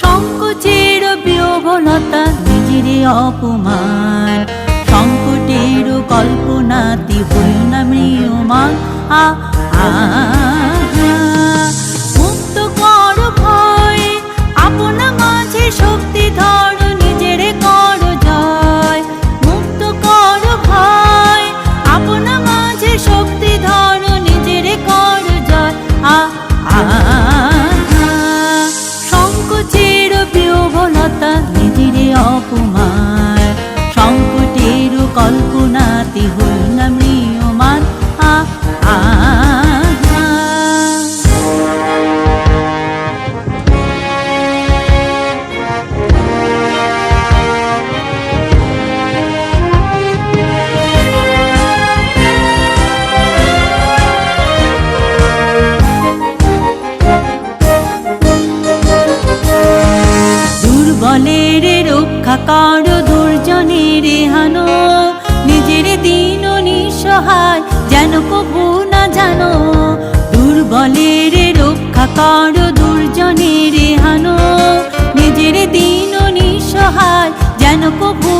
সংকোচের বিহবলতা নিজের অপমান। সংকটের কল্পনা হইল না মৃয়মান আ আ বিহবলতা নিজের অপমান। দুর্বলের রক্ষা কর, দুর্জনের হানো। নিজের দিন নিঃসহায় যেন কবু না জানো। দুর্বলের রক্ষা কর, দুর্জনের হানো। নিজের দিন নিঃসহায় যেন কবু